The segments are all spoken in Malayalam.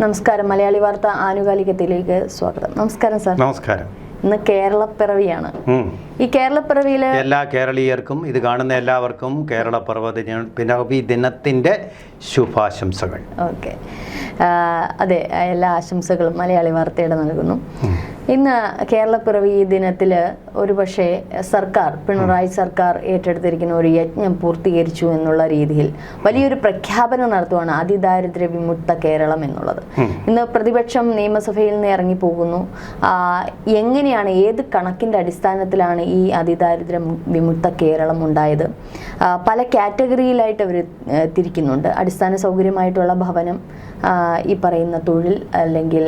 നമസ്കാരം. മലയാളി വാർത്ത ആനുകാലികത്തിലേക്ക് സ്വാഗതം. നമസ്കാരം സാർ. നമസ്കാരം. ഇന്ന് കേരളപ്പിറവിയാണ്. ഈ കേരളപ്പിറവിയിൽ എല്ലാ കേരളീയർക്കും ഇത് കാണുന്ന എല്ലാവർക്കും കേരള പർവത പിറവി ദിനത്തിന്റെ ശുഭാശംസകൾ. ഓക്കെ. അതെ എല്ലാ ആശംസകളും മലയാളി വാർത്തയുടെ നൽകുന്നു. ഇന്ന് കേരളപ്പിറവി ദിനത്തിൽ ഒരുപക്ഷെ സർക്കാർ പിണറായി സർക്കാർ ഏറ്റെടുത്തിരിക്കുന്ന ഒരു യജ്ഞം പൂർത്തീകരിച്ചു എന്നുള്ള രീതിയിൽ വലിയൊരു പ്രഖ്യാപനം നടത്തുവാണ് അതിദാരിദ്ര്യ വിമുക്ത കേരളം എന്നുള്ളത്. ഇന്ന് പ്രതിപക്ഷം നിയമസഭയിൽ നിന്ന് ഇറങ്ങിപ്പോകുന്നു എങ്ങനെയാണ് ഏത് കണക്കിന്റെ അടിസ്ഥാനത്തിലാണ് ഈ അതിദാരിദ്ര്യ വിമുക്ത കേരളം ഉണ്ടായത്? പല കാറ്റഗറിയിലായിട്ട് അവർ തിരിക്കുന്നുണ്ട്. അടിസ്ഥാന സൗകര്യമായിട്ടുള്ള ഭവനം ഈ പറയുന്ന തൊഴിൽ അല്ലെങ്കിൽ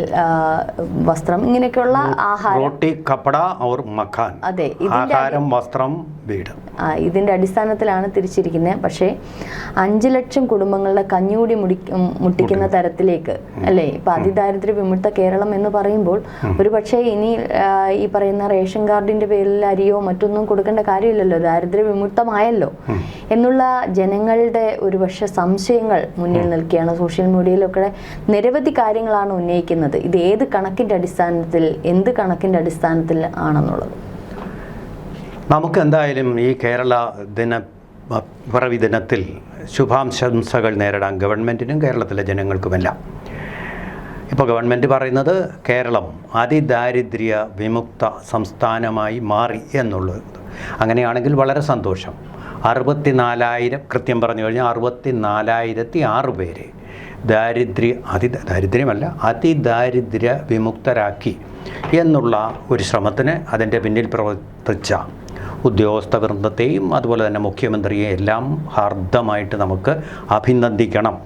വസ്ത്രം ഇങ്ങനെയൊക്കെയുള്ള ആഹാരം. കപ്പട ഓർ മഖാൻ. അതെ ആഹാരം വസ്ത്രം വീട്. ഇതിന്റെ അടിസ്ഥാനത്തിലാണ് തിരിച്ചിരിക്കുന്നത് പക്ഷേ അഞ്ച് ലക്ഷം കുടുംബങ്ങളുടെ കഞ്ഞുകൂടി മുടി മുട്ടിക്കുന്ന തരത്തിലേക്ക് അല്ലേ? ഇപ്പൊ അതിദാരിദ്ര്യ വിമുക്ത കേരളം എന്ന് പറയുമ്പോൾ ഒരു പക്ഷേ ഇനി ഈ പറയുന്ന റേഷൻ കാർഡിന്റെ പേരിൽ അരിയോ മറ്റൊന്നും കൊടുക്കേണ്ട കാര്യമില്ലല്ലോ. ദാരിദ്ര്യ വിമുക്തമായല്ലോ. എന്നുള്ള ജനങ്ങളുടെ ഒരു പക്ഷേ സംശയങ്ങൾ മുന്നിൽ നിൽക്കുകയാണ്. സോഷ്യൽ മീഡിയയിലൊക്കെ നിരവധി കാര്യങ്ങളാണ് ഉന്നയിക്കുന്നത്. ഇത് ഏത് കണക്കിന്റെ അടിസ്ഥാനത്തിൽ എന്ത് കണക്കിന്റെ അടിസ്ഥാനത്തിൽ ആണെന്നുള്ളത്? നമുക്ക് എന്തായാലും ഈ കേരള ദിന പിറവി ദിനത്തിൽ ശുഭാംശംസകൾ നേരിടാൻ ഗവൺമെന്റിനും കേരളത്തിലെ ജനങ്ങൾക്കുമെല്ലാം. ഇപ്പോൾ ഗവൺമെന്റ് പറയുന്നത് കേരളം അതിദാരിദ്ര്യ വിമുക്ത സംസ്ഥാനമായി മാറി എന്നുള്ളത്. അങ്ങനെയാണെങ്കിൽ വളരെ സന്തോഷം. അറുപത്തിനാലായിരം കൃത്യം പറഞ്ഞു കഴിഞ്ഞാൽ അറുപത്തി നാലായിരത്തി ആറ് പേര് ദാരിദ്ര്യ അതി ദാരിദ്ര്യമല്ല അതിദാരിദ്ര്യ വിമുക്തരാക്കി എന്നുള്ള ഒരു ശ്രമത്തിന് അതിന്റെ പിന്നിൽ പ്രവർത്തിച്ച ഉദ്യോഗസ്ഥ വൃന്ദത്തെയും അതുപോലെ തന്നെ മുഖ്യമന്ത്രിയെ എല്ലാം ഹാർദമായിട്ട് നമുക്ക് അഭിനന്ദിക്കണം.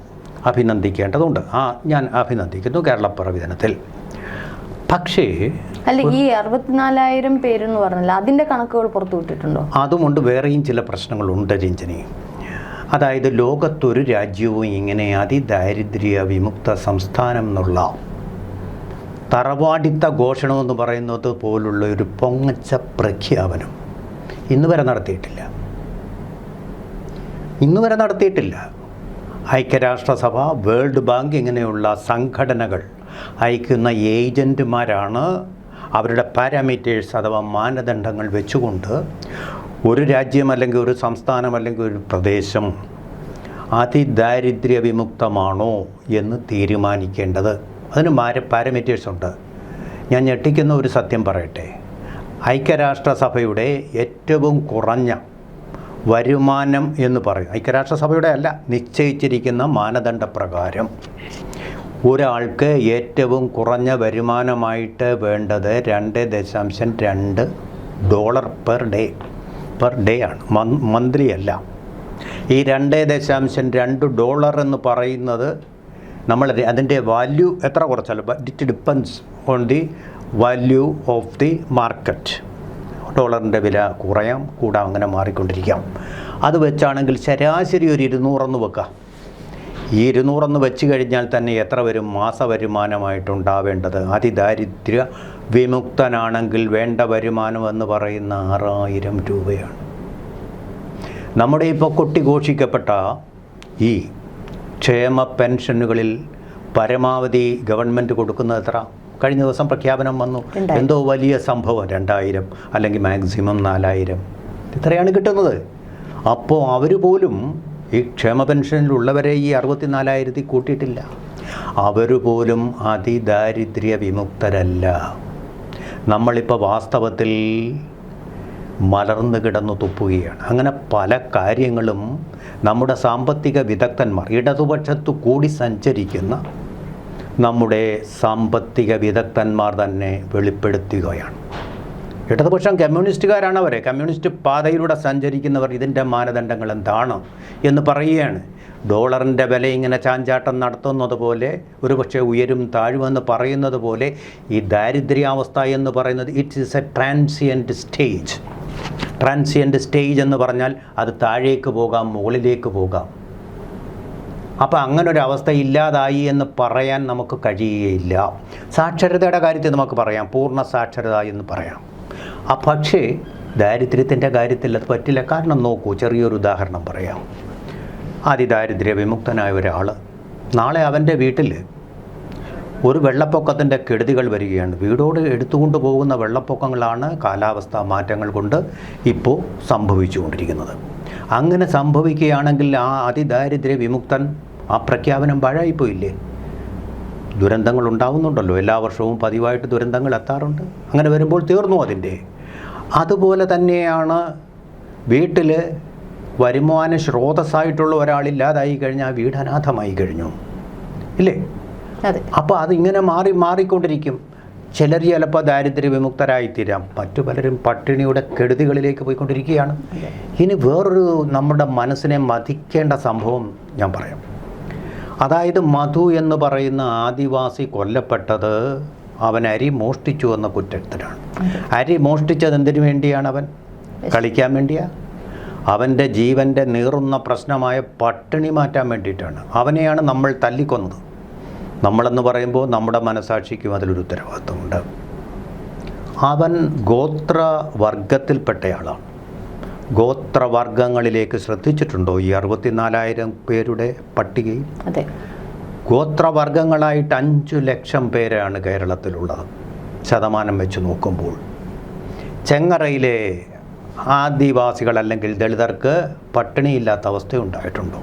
അഭിനന്ദിക്കേണ്ടതുണ്ട്. ആ ഞാൻ അഭിനന്ദിക്കുന്നു കേരളപ്പിറവി ദിനത്തിൽ. പക്ഷേ അല്ല ഈ അറുപത്തിനാലായിരം പേരെന്ന് പറഞ്ഞല്ലോ അതിന്റെ കണക്കുകൾ പുറത്തു വിട്ടിട്ടുണ്ടോ? അതുകൊണ്ട് വേറെയും ചില പ്രശ്നങ്ങളുണ്ട് രഞ്ജനി. അതായത് ലോകത്തൊരു രാജ്യവും ഇങ്ങനെ അതിദാരിദ്ര്യ വിമുക്ത സംസ്ഥാനം എന്നുള്ള തറവാടിത്ത ഘോഷണമെന്ന് പറയുന്നത് പോലുള്ള ഒരു പൊങ്ങച്ച പ്രഖ്യാപനം. ഇന്ന് വരെ നടത്തിയിട്ടില്ല. ഇന്ന് വരെ നടത്തിയിട്ടില്ല. ഐക്യരാഷ്ട്രസഭ വേൾഡ് ബാങ്ക് ഇങ്ങനെയുള്ള സംഘടനകൾ അയക്കുന്ന ഏജന്റുമാരാണ് അവരുടെ പാരാമീറ്റേഴ്സ് അഥവാ മാനദണ്ഡങ്ങൾ വെച്ചുകൊണ്ട് ഒരു രാജ്യം അല്ലെങ്കിൽ ഒരു സംസ്ഥാനം അല്ലെങ്കിൽ ഒരു പ്രദേശം അതിദാരിദ്ര്യ വിമുക്തമാണോ എന്ന് തീരുമാനിക്കേണ്ടത്. അതിന് മാര പാരമീറ്റേഴ്സ് ഉണ്ട്. ഞാൻ ഞെട്ടിക്കുന്ന ഒരു സത്യം പറയട്ടെ. ഐക്യരാഷ്ട്രസഭയുടെ ഏറ്റവും കുറഞ്ഞ വരുമാനം എന്ന് പറയും ഐക്യരാഷ്ട്രസഭയുടെ അല്ല നിശ്ചയിച്ചിരിക്കുന്ന മാനദണ്ഡപ്രകാരം. ഒരാൾക്ക് ഏറ്റവും കുറഞ്ഞ വരുമാനമായിട്ട് വേണ്ടത് രണ്ട് ദശാംശം രണ്ട് dollar per day per day ആണ്. മന്ത്ലി അല്ല. ഈ രണ്ട് ദശാംശം രണ്ട് ഡോളർ എന്ന് പറയുന്നത് നമ്മൾ അതിന്റെ വാല്യൂ എത്ര കുറച്ചാലും it depends on the value of the market ഡോളറിന്റെ വില കുറയാം കൂടാം അങ്ങനെ മാറിക്കൊണ്ടിരിക്കാം. അത് വെച്ചാണെങ്കിൽ ശരാശരി ഒരു ഇരുന്നൂറെന്ന് വെക്കുക. ഈ ഇരുന്നൂറെന്ന് വെച്ച് കഴിഞ്ഞാൽ തന്നെ എത്ര വരും? മാസ വരുമാനമായിട്ടുണ്ടാവേണ്ടത്. അതിദാരിദ്ര്യ വിമുക്തനാണെങ്കിൽ വേണ്ട വരുമാനം എന്ന് പറയുന്ന ആറായിരം രൂപയാണ്. നമ്മുടെ ഇപ്പോൾ കൊട്ടിഘോഷിക്കപ്പെട്ട ഈ ക്ഷേമ പെൻഷനുകളിൽ പരമാവധി ഗവൺമെന്റ് കൊടുക്കുന്നത് എത്ര കഴിഞ്ഞ ദിവസം പ്രഖ്യാപനം വന്നു. എന്തോ വലിയ സംഭവം രണ്ടായിരം അല്ലെങ്കിൽ മാക്സിമം നാലായിരം. ഇത്രയാണ് കിട്ടുന്നത്. അപ്പോൾ അവർ പോലും ഈ ക്ഷേമ പെൻഷനിലുള്ളവരെ ഈ അറുപത്തിനാലായിരത്തി കൂട്ടിയിട്ടില്ല. അവർ പോലും അതിദാരിദ്ര്യ വിമുക്തരല്ല. നമ്മളിപ്പോൾ വാസ്തവത്തിൽ മലർന്നു കിടന്നു തുപ്പുകയാണ്. അങ്ങനെ പല കാര്യങ്ങളും നമ്മുടെ സാമ്പത്തിക വിദഗ്ധന്മാർ ഇടതുപക്ഷത്തു കൂടി സഞ്ചരിക്കുന്ന നമ്മുടെ സാമ്പത്തിക വിദഗ്ധന്മാർ തന്നെ വെളിപ്പെടുത്തുകയാണ്. ഇടതുപക്ഷം കമ്മ്യൂണിസ്റ്റുകാരാണ് അവരെ. കമ്മ്യൂണിസ്റ്റ് പാതയിലൂടെ സഞ്ചരിക്കുന്നവർ ഇതിന്റെ മാനദണ്ഡങ്ങൾ എന്താണ് എന്ന് പറയുകയാണ്. ഡോളറിന്റെ വില ഇങ്ങനെ ചാഞ്ചാട്ടം നടത്തുന്നത് പോലെ ഒരു പക്ഷേ ഉയരും താഴുമെന്ന് പറയുന്നത് പോലെ ഈ ദാരിദ്ര്യാവസ്ഥ എന്ന് പറയുന്നത് it's is a transient stage transient stage എന്ന് പറഞ്ഞാൽ അത് താഴേക്ക് പോകാം മുകളിലേക്ക് പോകാം. അപ്പോൾ അങ്ങനെ ഒരു അവസ്ഥ ഇല്ലാതായി എന്ന് പറയാൻ നമുക്ക് കഴിയുകയില്ല. സാക്ഷരതയുടെ കാര്യത്തിൽ നമുക്ക് പറയാം. പൂർണ സാക്ഷരത എന്ന് പറയാം. ആ പക്ഷേ ദാരിദ്ര്യത്തിന്റെ കാര്യത്തിൽ അത് പറ്റില്ല. കാരണം നോക്കൂ ചെറിയൊരു ഉദാഹരണം പറയാം. അതിദാരിദ്ര്യ വിമുക്തനായ ഒരാൾ നാളെ അവന്റെ വീട്ടിൽ ഒരു വെള്ളപ്പൊക്കത്തിന്റെ കെടുതികൾ വരികയാണ്. വീടോട് എടുത്തുകൊണ്ട് പോകുന്ന വെള്ളപ്പൊക്കങ്ങളാണ് കാലാവസ്ഥാ മാറ്റങ്ങൾ കൊണ്ട് ഇപ്പോൾ സംഭവിച്ചുകൊണ്ടിരിക്കുന്നത്. അങ്ങനെ സംഭവിക്കുകയാണെങ്കിൽ ആ അതിദാരിദ്ര്യ വിമുക്തൻ ആ പ്രഖ്യാപനം പാഴായിപ്പോയില്ലേ? ദുരന്തങ്ങൾ ഉണ്ടാവുന്നുണ്ടല്ലോ. എല്ലാ വർഷവും പതിവായിട്ട് ദുരന്തങ്ങൾ എത്താറുണ്ട്. അങ്ങനെ വരുമ്പോൾ തീർന്നു അതിന്റെ. അതുപോലെ തന്നെയാണ് വീട്ടിൽ വരുമാന സ്രോതസ്സായിട്ടുള്ള ഒരാളില്ലാതായി കഴിഞ്ഞാൽ ആ വീട് അനാഥമായി കഴിഞ്ഞു. ഇല്ലേ? അപ്പോൾ അതിങ്ങനെ മാറി മാറിക്കൊണ്ടിരിക്കും. ചിലർ ചിലപ്പോൾ ദാരിദ്ര്യ വിമുക്തരായിത്തീരാം. മറ്റു പലരും പട്ടിണിയുടെ കെടുതികളിലേക്ക് പോയിക്കൊണ്ടിരിക്കുകയാണ്. ഇനി വേറൊരു നമ്മുടെ മനസ്സിനെ മതിക്കേണ്ട സംഭവം ഞാൻ പറയാം. അതായത് മധു എന്ന് പറയുന്ന ആദിവാസി കൊല്ലപ്പെട്ടത് അവൻ അരി മോഷ്ടിച്ചു എന്ന കുറ്റത്തിനാണ് അരി മോഷ്ടിച്ചത് എന്തിനു വേണ്ടിയാണ് അവൻ? കളിക്കാൻ വേണ്ടിയാ? അവന്റെ ജീവന്റെ നീറുന്ന പ്രശ്നമായ പട്ടിണി മാറ്റാൻ വേണ്ടിയിട്ടാണ്. അവനെയാണ് നമ്മൾ തല്ലിക്കൊന്നത്. നമ്മളെന്ന് പറയുമ്പോൾ നമ്മുടെ മനസാക്ഷിക്കും അതിലൊരു ഉത്തരവാദിത്വമുണ്ട്. അവൻ ഗോത്ര വർഗത്തിൽപ്പെട്ടയാളാണ് ഗോത്രവർഗങ്ങളിലേക്ക് ശ്രദ്ധിച്ചിട്ടുണ്ടോ? ഈ അറുപത്തിനാലായിരം പേരുടെ പട്ടികയിൽ? അതെ. ഗോത്രവർഗങ്ങളായിട്ട് അഞ്ചു ലക്ഷം പേരാണ് കേരളത്തിലുള്ളത്. ശതമാനം വെച്ച് നോക്കുമ്പോൾ. ചെങ്ങറയിലെ ആദിവാസികൾ അല്ലെങ്കിൽ ദളിതർക്ക് പട്ടിണിയില്ലാത്ത അവസ്ഥയുണ്ടായിട്ടുണ്ടോ?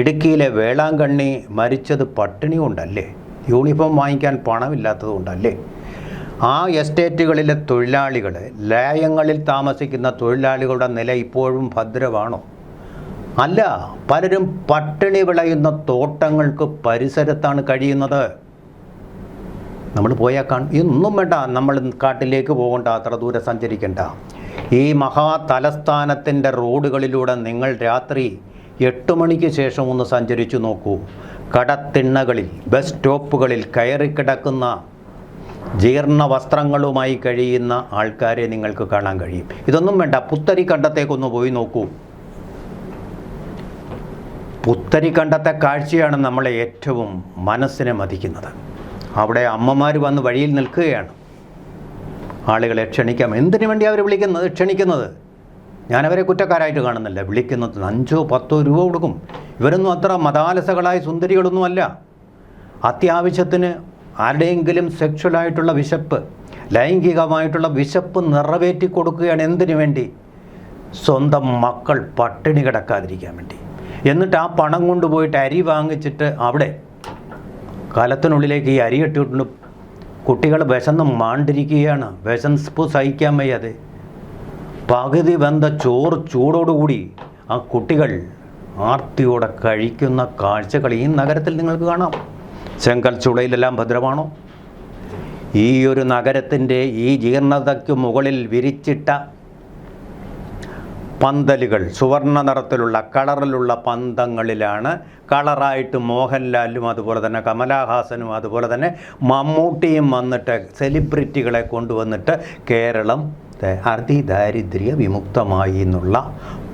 ഇടുക്കിയിലെ വേളാങ്കണ്ണി മരിച്ചത് പട്ടിണി കൊണ്ടല്ലേ യൂണിഫോം വാങ്ങിക്കാൻ പണമില്ലാത്തത് കൊണ്ടല്ലേ ആ എസ്റ്റേറ്റുകളിലെ തൊഴിലാളികൾ ലയങ്ങളിൽ താമസിക്കുന്ന തൊഴിലാളികളുടെ നില ഇപ്പോഴും ഭദ്രമാണോ? അല്ല പലരും പട്ടിണി വിളയുന്ന തോട്ടങ്ങൾക്ക് പരിസരത്താണ് കഴിയുന്നത്. നമ്മൾ പോയാൽ കാണും ഇന്നും വേണ്ട നമ്മൾ കാട്ടിലേക്ക് പോകണ്ട അത്ര ദൂരെ സഞ്ചരിക്കണ്ട. ഈ മഹാ തലസ്ഥാനത്തിന്റെ റോഡുകളിലൂടെ നിങ്ങൾ രാത്രി എട്ട് മണിക്ക് ശേഷം ഒന്ന് സഞ്ചരിച്ചു നോക്കൂ. കടത്തിണ്ണകളിൽ ബസ് സ്റ്റോപ്പുകളിൽ കയറിക്കിടക്കുന്ന ജീർണ വസ്ത്രങ്ങളുമായി കഴിയുന്ന ആൾക്കാരെ നിങ്ങൾക്ക് കാണാൻ കഴിയും. ഇതൊന്നും വേണ്ട. പുത്തരി കണ്ടത്തേക്കൊന്ന് പോയി നോക്കൂ. പുത്തരി കണ്ടത്തെ കാഴ്ചയാണ് നമ്മളെ ഏറ്റവും മനസ്സിനെ മതിക്കുന്നത്. അവിടെ അമ്മമാർ വന്ന് വഴിയിൽ നിൽക്കുകയാണ്. ആളുകളെ ക്ഷണിക്കാം എന്തിനു വേണ്ടി അവർ വിളിക്കുന്നത്? ക്ഷണിക്കുന്നത്? ഞാനവരെ കുറ്റക്കാരായിട്ട് കാണുന്നില്ല. വിളിക്കുന്നത് അഞ്ചോ പത്തോ രൂപ കൊടുക്കും. ഇവരൊന്നും അത്ര മതാലസകളായ സുന്ദരികളൊന്നുമല്ല. അത്യാവശ്യത്തിന് ആരുടെയെങ്കിലും സെക്ഷുവലായിട്ടുള്ള വിശപ്പ് ലൈംഗികമായിട്ടുള്ള വിശപ്പ് നിറവേറ്റി കൊടുക്കുകയാണ് എന്തിനു വേണ്ടി? സ്വന്തം മക്കൾ പട്ടിണി കിടക്കാതിരിക്കാൻ വേണ്ടി. എന്നിട്ട് ആ പണം കൊണ്ടുപോയിട്ട് അരി വാങ്ങിച്ചിട്ട് അവിടെ കലത്തിനുള്ളിലേക്ക് ഈ അരി ഇട്ടിട്ടുണ്ട്. കുട്ടികൾ വിശന്ന് മാണ്ടിരിക്കുകയാണ്. വിശപ്പ് സഹിക്കാൻ വയ്യാതെ. പകുതി വെന്ത ചോറ് ചൂടോടുകൂടി ആ കുട്ടികൾ ആർത്തിയോടെ കഴിക്കുന്ന കാഴ്ചകൾ ഈ നഗരത്തിൽ നിങ്ങൾക്ക് കാണാം. ചെങ്കൽ ചുളയിലെല്ലാം ഭദ്രമാണോ? ഈ ഒരു നഗരത്തിന്റെ ഈ ജീർണതയ്ക്ക് മുകളിൽ വിരിച്ചിട്ട പന്തലുകൾ സുവർണ നിറത്തിലുള്ള കളറിലുള്ള പന്തങ്ങളിലാണ്. കളറായിട്ട് മോഹൻലാലും അതുപോലെ തന്നെ കമലാഹാസനും അതുപോലെ തന്നെ മമ്മൂട്ടിയും വന്നിട്ട് സെലിബ്രിറ്റികളെ കൊണ്ടുവന്നിട്ട് കേരളം അതിദാരിദ്ര്യ വിമുക്തമായി എന്നുള്ള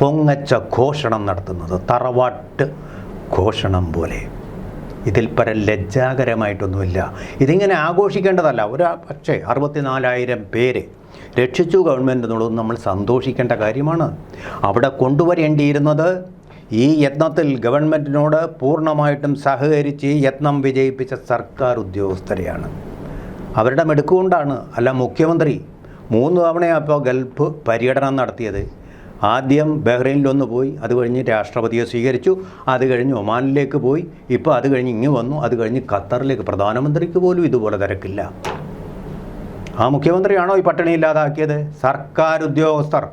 പൊങ്ങച്ച ഘോഷണം നടത്തുന്നത്. തറവാട്ട് ഘോഷണം പോലെ. ഇതിൽ പര ലജ്ജാകരമായിട്ടൊന്നുമില്ല. ഇതിങ്ങനെ ആഘോഷിക്കേണ്ടതല്ല. ഒരു പക്ഷേ അറുപത്തിനാലായിരം പേര് രക്ഷിച്ചു ഗവൺമെന്റ് എന്നുള്ളത് നമ്മൾ സന്തോഷിക്കേണ്ട കാര്യമാണ്. അവിടെ കൊണ്ടുവരേണ്ടിയിരുന്നത് ഈ യത്നത്തിൽ ഗവൺമെന്റിനോട് പൂർണമായിട്ടും സഹകരിച്ച് ഈ യത്നം വിജയിപ്പിച്ച സർക്കാർ ഉദ്യോഗസ്ഥരെയാണ്. അവരുടെ മെടുക്കുകൊണ്ടാണ് അല്ല മുഖ്യമന്ത്രി മൂന്ന് തവണയാണ് ഇപ്പോൾ ഗൾഫ് പര്യടനം നടത്തിയത്. ആദ്യം ബഹ്റൈനിലൊന്ന് പോയി അത് കഴിഞ്ഞ് രാഷ്ട്രപതിയെ സ്വീകരിച്ചു അത് കഴിഞ്ഞ് ഒമാനിലേക്ക് പോയി. ഇപ്പോൾ അത് കഴിഞ്ഞ് ഇങ്ങ് വന്നു അത് കഴിഞ്ഞ് ഖത്തറിലേക്ക്. പ്രധാനമന്ത്രിക്ക് പോലും ഇതുപോലെ തിരക്കില്ല. ആ മുഖ്യമന്ത്രിയാണോ ഈ പട്ടിണി ഇല്ലാതാക്കിയത്? സർക്കാർ ഉദ്യോഗസ്ഥർ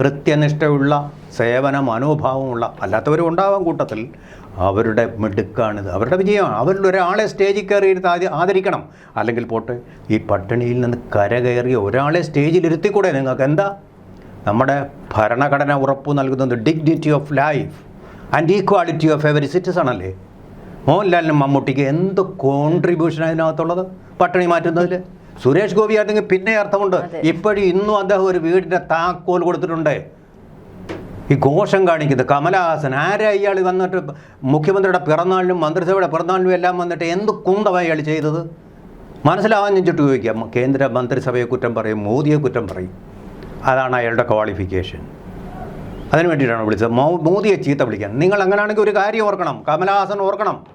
കൃത്യനിഷ്ഠയുള്ള സേവന മനോഭാവമുള്ള അല്ലാത്തവരും ഉണ്ടാവാം കൂട്ടത്തിൽ. അവരുടെ മിടുക്കാണിത്. അവരുടെ വിജയമാണ്. അവരിൽ ഒരാളെ സ്റ്റേജിൽ കയറിയിരുന്ന് ആദ്യം ആദരിക്കണം. അല്ലെങ്കിൽ പോട്ടെ ഈ പട്ടിണിയിൽ നിന്ന് കരകയറിയ ഒരാളെ സ്റ്റേജിൽ ഇരുത്തിക്കൂടെ നിങ്ങൾക്ക്? എന്താ? നമ്മുടെ ഭരണഘടന ഉറപ്പ് നൽകുന്നത് dignity of life and equality of every citizen അല്ലേ? മോഹൻലാലിനും മമ്മൂട്ടിക്ക് എന്ത് കോൺട്രിബ്യൂഷൻ അതിനകത്തുള്ളത് പട്ടിണി മാറ്റുന്നതിൽ സുരേഷ് ഗോപി ആണെങ്കിൽ പിന്നെ അർത്ഥമുണ്ട്. ഇപ്പോഴും ഇന്നും അദ്ദേഹം ഒരു വീടിന്റെ താക്കോൽ കൊടുത്തിട്ടുണ്ട്. ഈ ഘോഷം കാണിക്കുന്നത് കമലഹാസൻ. ആരാ ഇയാൾ വന്നിട്ട് മുഖ്യമന്ത്രിയുടെ പിറന്നാളിനും മന്ത്രിസഭയുടെ പിറന്നാളിനും എല്ലാം വന്നിട്ട് എന്ത് കുന്തമായി ഇയാൾ ചെയ്തത്? മനസ്സിലാവാൻ ചെഞ്ചിട്ട് ചോദിക്കാം കേന്ദ്ര മന്ത്രിസഭയെ കുറ്റം പറയും മോദിയെ കുറ്റം പറയും. അതാണ് അയാളുടെ ക്വാളിഫിക്കേഷൻ അതിന് വേണ്ടിയിട്ടാണ് വിളിച്ചത്. മോ- മോദിയെ ചീത്ത വിളിക്കാൻ. നിങ്ങൾ അങ്ങനെയാണെങ്കിൽ ഒരു കാര്യം ഓർക്കണം. കമലഹാസൻ ഓർക്കണം.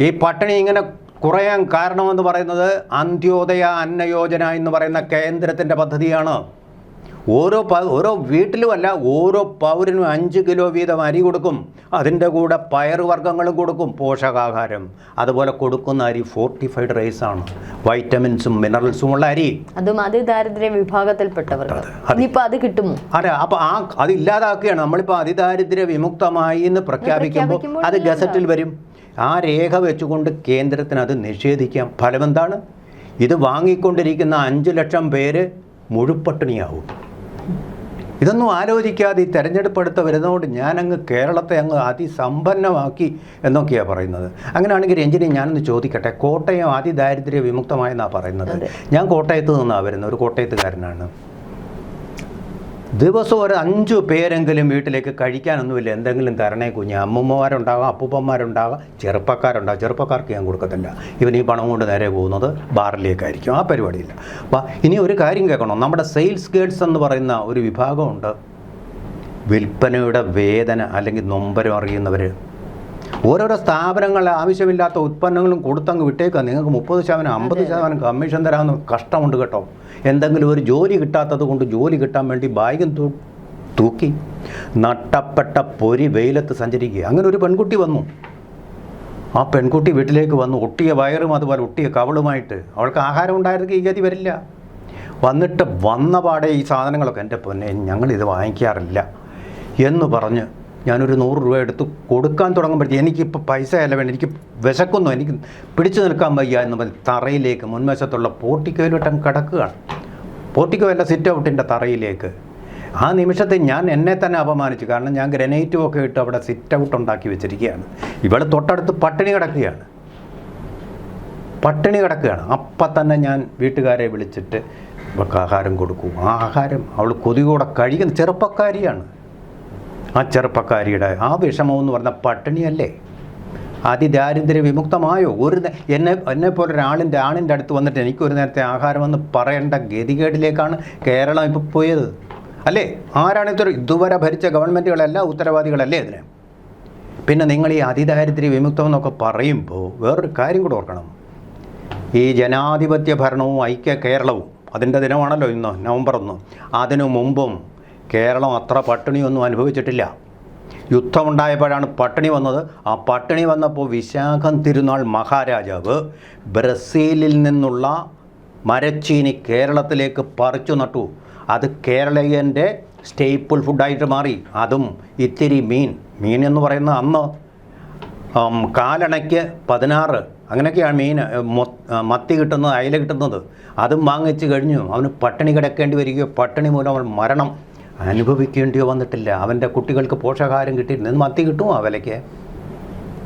ഈ പട്ടിണി ഇങ്ങനെ കുറയാൻ കാരണമെന്ന് പറയുന്നത് അന്ത്യോദയ അന്നയോജന എന്ന് പറയുന്ന കേന്ദ്രത്തിന്റെ പദ്ധതിയാണ്. ഓരോ പ ഓരോ വീട്ടിലുമല്ല ഓരോ പൗരനും അഞ്ച് കിലോ വീതം അരി കൊടുക്കും. അതിന്റെ കൂടെ പയറുവർഗങ്ങളും കൊടുക്കും പോഷകാഹാരം. അതുപോലെ കൊടുക്കുന്ന അരി ഫോർട്ടിഫൈഡ് റൈസ് ആണ്. വൈറ്റമിൻസും മിനറൽസും ഉള്ള അരി. അതും അതിദാരിദ്ര്യ വിഭാഗത്തിൽപ്പെട്ടവർ അതിപ്പോൾ അത്. കിട്ടുമോ? അതെ അപ്പോൾ ആ അത് ഇല്ലാതാക്കുകയാണ് നമ്മളിപ്പോൾ അതിദാരിദ്ര്യ വിമുക്തമായി എന്ന് പ്രഖ്യാപിക്കുമ്പോൾ പ്രഖ്യാപിക്കുമ്പോൾ അത് ഗസറ്റിൽ വരും. ആ രേഖ വെച്ചുകൊണ്ട് കേന്ദ്രത്തിന് അത് നിഷേധിക്കാം. ഫലമെന്താണ്? ഇത് വാങ്ങിക്കൊണ്ടിരിക്കുന്ന അഞ്ച് ലക്ഷം പേര് മുഴുപ്പട്ടിണിയാവും. ഇതൊന്നും ആലോചിക്കാതെ ഈ തെരഞ്ഞെടുപ്പ് അടുത്ത് വരുന്നതുകൊണ്ട് ഞാനങ്ങ് കേരളത്തെ അങ്ങ് അതിസമ്പന്നമാക്കി എന്നൊക്കെയാണ് പറയുന്നത്. അങ്ങനെയാണെങ്കിൽ രഞ്ജിനി ഞാനൊന്ന് ചോദിക്കട്ടെ കോട്ടയം അതിദാരിദ്ര്യ വിമുക്തമായെന്നാണ് പറയുന്നത്. ഞാൻ കോട്ടയത്ത് നിന്നാണ് വരുന്നത് ഒരു കോട്ടയത്തുകാരനാണ്. ദിവസം ഒരു അഞ്ചു പേരെങ്കിലും വീട്ടിലേക്ക് കഴിക്കാനൊന്നുമില്ല. എന്തെങ്കിലും തരണേ കുഞ്ഞ്. അമ്മൂമ്മമാരുണ്ടാകാം അപ്പൂപ്പന്മാരുണ്ടാകാം ചെറുപ്പക്കാരുണ്ടാകും ചെറുപ്പക്കാർക്ക് ഞാൻ കൊടുക്കത്തില്ല. ഇവൻ ഈ പണം കൊണ്ട് നേരെ പോകുന്നത് ബാറിലേക്കായിരിക്കും. ആ പരിപാടിയില്ല. അപ്പം ഇനി ഒരു കാര്യം കേൾക്കണം? നമ്മുടെ സെയിൽസ് ഗേഡ്സ് എന്ന് പറയുന്ന ഒരു വിഭാഗമുണ്ട്. വിൽപ്പനയുടെ വേദന അല്ലെങ്കിൽ നൊമ്പരം അറിയുന്നവർ ഓരോരോ സ്ഥാപനങ്ങൾ ആവശ്യമില്ലാത്ത ഉത്പന്നങ്ങളും കൊടുത്തങ്ങ് വിട്ടേക്കുക നിങ്ങൾക്ക് മുപ്പത് ശതമാനം അമ്പത് ശതമാനം കമ്മീഷൻ തരാമെന്ന് കഷ്ടമുണ്ട് കേട്ടോ. എന്തെങ്കിലും ഒരു ജോലി കിട്ടാത്തത് കൊണ്ട് ജോലി കിട്ടാൻ വേണ്ടി ബാഗും തൂക്കി നട്ടപ്പെട്ട പൊരി വെയിലത്ത് സഞ്ചരിക്കുക. അങ്ങനെ ഒരു പെൺകുട്ടി വന്നു. ആ പെൺകുട്ടി വീട്ടിലേക്ക് വന്നു. ഒട്ടിയ വയറും അതുപോലെ ഒട്ടിയ കവളുമായിട്ട്. അവൾക്ക് ആഹാരം ഉണ്ടായിരുന്നെങ്കിൽ ഈ ഗതി വരില്ല. വന്നിട്ട് വന്ന പാടെ ഈ സാധനങ്ങളൊക്കെ. എന്റെ പൊന്നെ ഞങ്ങളിത് വാങ്ങിക്കാറില്ല എന്ന് പറഞ്ഞ് ഞാനൊരു നൂറ് രൂപ എടുത്ത് കൊടുക്കാൻ തുടങ്ങുമ്പോഴത്തേക്ക് എനിക്കിപ്പോൾ പൈസ അല്ല വേണ്ട എനിക്ക് വിശക്കുന്നു. എനിക്ക് പിടിച്ചു നിൽക്കാൻ വയ്യ എന്ന് പറഞ്ഞ് തറയിലേക്ക് മുൻവശത്തുള്ള പോർട്ടിക്കോയിലോട്ടം കിടക്കുകയാണ്. പോർട്ടിക്കോ സിറ്റ് ഔട്ടിന്റെ തറയിലേക്ക്. ആ നിമിഷത്തിൽ ഞാൻ എന്നെ തന്നെ അപമാനിച്ചു. കാരണം ഞാൻ ഗ്രനൈറ്റും ഒക്കെ ഇട്ട് അവിടെ സിറ്റ് ഔട്ട് ഉണ്ടാക്കി വെച്ചിരിക്കുകയാണ്. ഇവിടെ തൊട്ടടുത്ത് പട്ടിണി കിടക്കുകയാണ്. പട്ടിണി കിടക്കുകയാണ്. അപ്പം തന്നെ ഞാൻ വീട്ടുകാരെ വിളിച്ചിട്ട് ഇവൾക്ക് ആഹാരം കൊടുക്കും. ആഹാരം അവൾ കൊതികൂടെ കഴിക്കുന്ന ചെറുപ്പക്കാരിയാണ്. ആ ചെറുപ്പക്കാരിയുടെ ആ വിഷമം എന്ന് പറഞ്ഞാൽ പട്ടിണിയല്ലേ? അതിദാരിദ്ര്യ വിമുക്തമായോ? ഒരു എന്നെ എന്നെ പോലെ ഒരാളിന്റെ ആണിന്റെ അടുത്ത് വന്നിട്ട് എനിക്കൊരു നേരത്തെ ആഹാരമെന്ന് പറയേണ്ട ഗതികേടിലേക്കാണ് കേരളം ഇപ്പോൾ പോയത്. അല്ലേ? ആരാണ് ഇത്ര ഇതുവരെ ഭരിച്ച ഗവൺമെന്റുകളെല്ലാം ഉത്തരവാദികളല്ലേ ഇതിന്? പിന്നെ നിങ്ങൾ ഈ അതിദാരിദ്ര്യ വിമുക്തം എന്നൊക്കെ പറയുമ്പോൾ വേറൊരു കാര്യം കൂടെ ഓർക്കണം. ഈ ജനാധിപത്യ ഭരണവും ഐക്യ കേരളവും അതിന്റെ ദിനമാണല്ലോ ഇന്ന് നവംബർ ഒന്ന്. അതിനു മുമ്പും കേരളം അത്ര പട്ടിണിയൊന്നും അനുഭവിച്ചിട്ടില്ല. യുദ്ധമുണ്ടായപ്പോഴാണ് പട്ടിണി വന്നത്. ആ പട്ടിണി വന്നപ്പോൾ വിശാഖം തിരുനാൾ മഹാരാജാവ് ബ്രസീലിൽ നിന്നുള്ള മരച്ചീനി കേരളത്തിലേക്ക് പറിച്ചു നട്ടു. അത് കേരളീയന്റെ സ്റ്റേപ്പിൾ ഫുഡായിട്ട് മാറി. അതും ഇത്തിരി മീൻ. മീൻ എന്ന് പറയുന്ന അന്ന് കാലണയ്ക്ക് പതിനാറ്. അങ്ങനെയൊക്കെയാണ് മീൻ മത്തി കിട്ടുന്നത് അയല കിട്ടുന്നത്. അതും വാങ്ങിച്ച് കഴിഞ്ഞു. അവന് പട്ടിണി കിടക്കേണ്ടി വരികയോ പട്ടിണി മൂലം അവൻ മരണം. അനുഭവിക്കേണ്ടിയോ വന്നിട്ടില്ല. അവന്റെ കുട്ടികൾക്ക് പോഷകാഹാരം കിട്ടിയിരുന്നു മത്തി കിട്ടും ആ വിലയ്ക്ക്?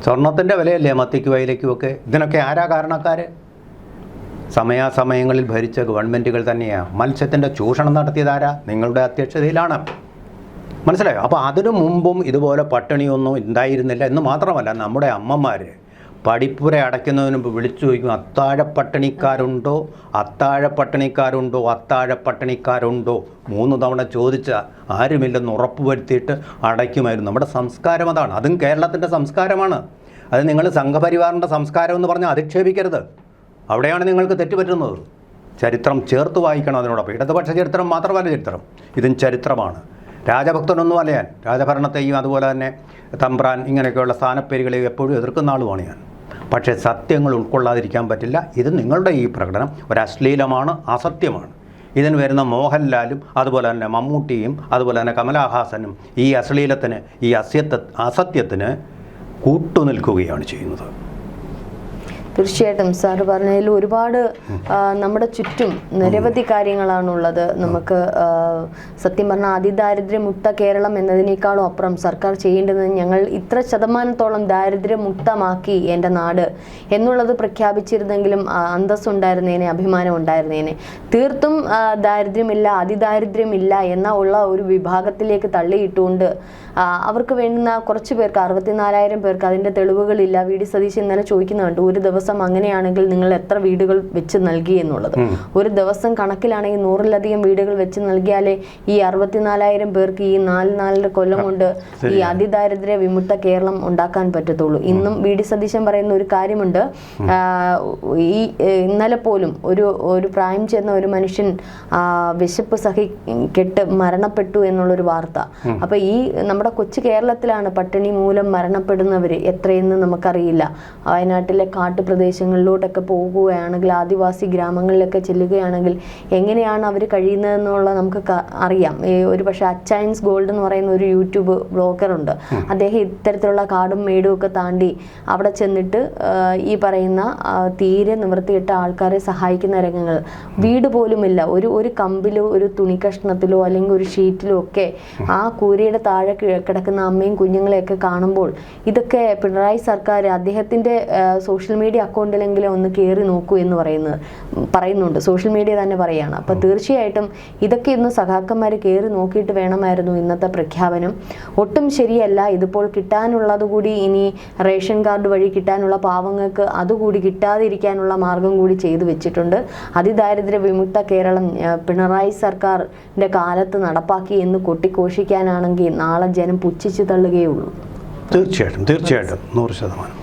സ്വർണത്തിന്റെ വിലയല്ലേ മത്തിക്കും അയലയ്ക്കും ഒക്കെ? ഇതിനൊക്കെ ആരാ കാരണക്കാർ സമയാസമയങ്ങളിൽ ഭരിച്ച ഗവൺമെന്റുകൾ തന്നെയാണ് മത്സ്യത്തിന്റെ ചൂഷണം നടത്തിയതാരാ നിങ്ങളുടെ അധ്യക്ഷതയിലാണ്. മനസ്സിലായോ? അപ്പോൾ അതിനു മുമ്പും ഇതുപോലെ പട്ടിണിയൊന്നും ഉണ്ടായിരുന്നില്ല എന്ന് മാത്രമല്ല നമ്മുടെ അമ്മമാർ പഠിപ്പുര അടയ്ക്കുന്നതിന് മുമ്പ് വിളിച്ചു ചോദിക്കും അത്താഴ പട്ടിണിക്കാരുണ്ടോ അത്താഴ പട്ടിണിക്കാരുണ്ടോ അത്താഴ പട്ടിണിക്കാരുണ്ടോ മൂന്ന് തവണ ചോദിച്ച ആരുമില്ലെന്ന് ഉറപ്പുവരുത്തിയിട്ട് അടയ്ക്കുമായിരുന്നു. നമ്മുടെ സംസ്കാരം അതാണ്. അതും കേരളത്തിന്റെ സംസ്കാരമാണ്. അത് നിങ്ങൾ സംഘപരിവാറിന്റെ സംസ്കാരം എന്ന് പറഞ്ഞാൽ അധിക്ഷേപിക്കരുത്. അവിടെയാണ് നിങ്ങൾക്ക് തെറ്റുപറ്റുന്നത്. ചരിത്രം ചേർത്ത് വായിക്കണം അതിനോടൊപ്പം ഇടതുപക്ഷ ചരിത്രം മാത്രമല്ല ചരിത്രം. ഇതും ചരിത്രമാണ്. രാജഭക്തനൊന്നും അല്ല ഞാൻ. രാജഭരണത്തെയും അതുപോലെ തന്നെ തമ്പ്രാൻ ഇങ്ങനെയൊക്കെയുള്ള സ്ഥാനപ്പേരുകളെയും എപ്പോഴും എതിർക്കുന്ന ആളുമാണ് ഞാൻ. പക്ഷേ സത്യങ്ങൾ ഉൾക്കൊള്ളാതിരിക്കാൻ പറ്റില്ല. ഇത് നിങ്ങളുടെ ഈ പ്രകടനം ഒരു അശ്ലീലമാണ് അസത്യമാണ്. ഇതിന് വരുന്ന മോഹൻലാലും അതുപോലെ തന്നെ മമ്മൂട്ടിയും അതുപോലെ തന്നെ കമലഹാസനും ഈ അശ്ലീലത്തിന് ഈ അസ്യത്വ അസത്യത്തിന് കൂട്ടുനിൽക്കുകയാണ് ചെയ്യുന്നത്. തീർച്ചയായിട്ടും സാറ് പറഞ്ഞതിൽ ഒരുപാട് നമ്മുടെ ചുറ്റും നിരവധി കാര്യങ്ങളാണുള്ളത്. നമുക്ക് സത്യം പറഞ്ഞാൽ അതിദാരിദ്ര്യമുക്ത കേരളം എന്നതിനേക്കാളും അപ്പുറം സർക്കാർ ചെയ്യേണ്ടത് ഞങ്ങൾ ഇത്ര ശതമാനത്തോളം ദാരിദ്ര്യമുക്തമാക്കി എന്റെ നാട് എന്നുള്ളത് പ്രഖ്യാപിച്ചിരുന്നെങ്കിലും അന്തസ്സുണ്ടായിരുന്നേനെ അഭിമാനം ഉണ്ടായിരുന്നേനെ. തീർത്തും ദാരിദ്ര്യമില്ല അതിദാരിദ്ര്യമില്ല എന്ന ഉള്ള ഒരു വിഭാഗത്തിലേക്ക് തള്ളിയിട്ടുകൊണ്ട് അവർക്ക് വേണ്ടുന്ന കുറച്ച് പേർക്ക് അറുപത്തിനാലായിരം പേർക്ക് അതിന്റെ തെളിവുകളില്ല. വി. ഡി. സതീശൻ ഇന്നലെ ചോദിക്കുന്നുണ്ട് ഒരു ദിവസം ദിവസം അങ്ങനെയാണെങ്കിൽ നിങ്ങൾ എത്ര വീടുകൾ വെച്ച് നൽകി എന്നുള്ളത്. ഒരു ദിവസം കണക്കിലാണെങ്കിൽ നൂറിലധികം വീടുകൾ വെച്ച് നൽകിയാലേ ഈ അറുപത്തിനാലായിരം പേർക്ക് ഈ നാല് നാലര കൊല്ലം കൊണ്ട് ഈ അതിദാരിദ്ര്യ വിമുക്ത കേരളം ഉണ്ടാക്കാൻ പറ്റത്തുള്ളൂ. ഇന്നും വി ഡി സതീശൻ പറയുന്ന ഒരു കാര്യമുണ്ട്. ഈ ഇന്നലെ പോലും ഒരു ഒരു പ്രായം ചെന്ന ഒരു മനുഷ്യൻ വിശപ്പ് സഹി കെട്ട് മരണപ്പെട്ടു എന്നുള്ളൊരു വാർത്ത. അപ്പൊ ഈ നമ്മുടെ കൊച്ചു കേരളത്തിലാണ് പട്ടിണി മൂലം മരണപ്പെടുന്നവര് എത്രയെന്ന് നമുക്കറിയില്ല. വയനാട്ടിലെ കാട്ടുപ്രദേശങ്ങളിലോട്ടൊക്കെ പോകുകയാണെങ്കിൽ ആദിവാസി ഗ്രാമങ്ങളിലൊക്കെ ചെല്ലുകയാണെങ്കിൽ എങ്ങനെയാണ് അവർ കഴിയുന്നതെന്നുള്ള നമുക്ക് അറിയാം. ഈ ഒരു പക്ഷേ അച്ചയൻസ് ഗോൾഡ് എന്ന് പറയുന്ന ഒരു യൂട്യൂബ് ബ്ലോഗറുണ്ട് അദ്ദേഹം ഇത്തരത്തിലുള്ള കാടും മേടും ഒക്കെ താണ്ടി അവിടെ ചെന്നിട്ട് ഈ പറയുന്ന തീരെ നിവൃത്തിയിട്ട ആൾക്കാരെ സഹായിക്കുന്ന രംഗങ്ങൾ. വീട് പോലുമില്ല. ഒരു ഒരു കമ്പിലോ ഒരു തുണി കഷ്ണത്തിലോ അല്ലെങ്കിൽ ഒരു ഷീറ്റിലോ ഒക്കെ ആ കൂരയുടെ താഴെ കിടക്കുന്ന അമ്മയും കുഞ്ഞുങ്ങളെയൊക്കെ കാണുമ്പോൾ ഇതൊക്കെ പിണറായി സർക്കാർ അദ്ദേഹത്തിന്റെ സോഷ്യൽ മീഡിയ അക്കൗണ്ടിലെങ്കിലും ഒന്ന് കയറി നോക്കൂ എന്ന് പറയുന്നത് പറയുന്നുണ്ട്. സോഷ്യൽ മീഡിയ തന്നെ പറയുകയാണ് അപ്പോൾ തീർച്ചയായിട്ടും ഇതൊക്കെ ഇന്ന് സഖാക്കന്മാർ കയറി നോക്കിയിട്ട് വേണമായിരുന്നു ഇന്നത്തെ പ്രഖ്യാപനം. ഒട്ടും ശരിയല്ല. ഇതിപ്പോൾ കിട്ടാനുള്ളത് കൂടി ഇനി റേഷൻ കാർഡ് വഴി കിട്ടാനുള്ള പാവങ്ങൾക്ക് അതുകൂടി കിട്ടാതിരിക്കാനുള്ള മാർഗം കൂടി ചെയ്തു വെച്ചിട്ടുണ്ട്. അതിദാരിദ്ര്യ വിമുക്ത കേരളം പിണറായി സർക്കാരിന്റെ കാലത്ത് നടപ്പാക്കി എന്ന് കൊട്ടിഘോഷിക്കാനാണെങ്കിൽ നാളെ ജനം പുച്ഛിച്ചു തള്ളുകയുള്ളൂ തീർച്ചയായിട്ടും തീർച്ചയായിട്ടും. നൂറ് ശതമാനം.